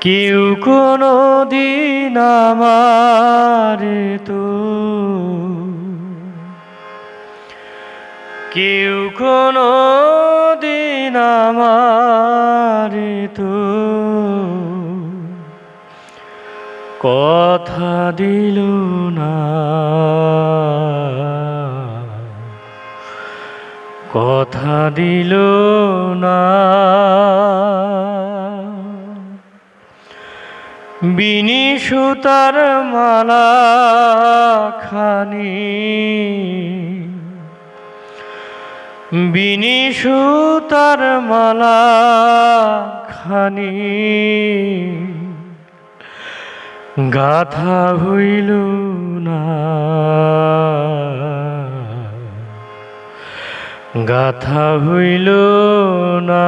কেউ কোনো দিন আমারে তো কেউ কোনো দিন আমারে তো কথা দিল না। কথা দিল না। বিনি সুতার মালা খানি। বিনি সুতার মালা খানি। গাথা হইল না। গাথা হইল না।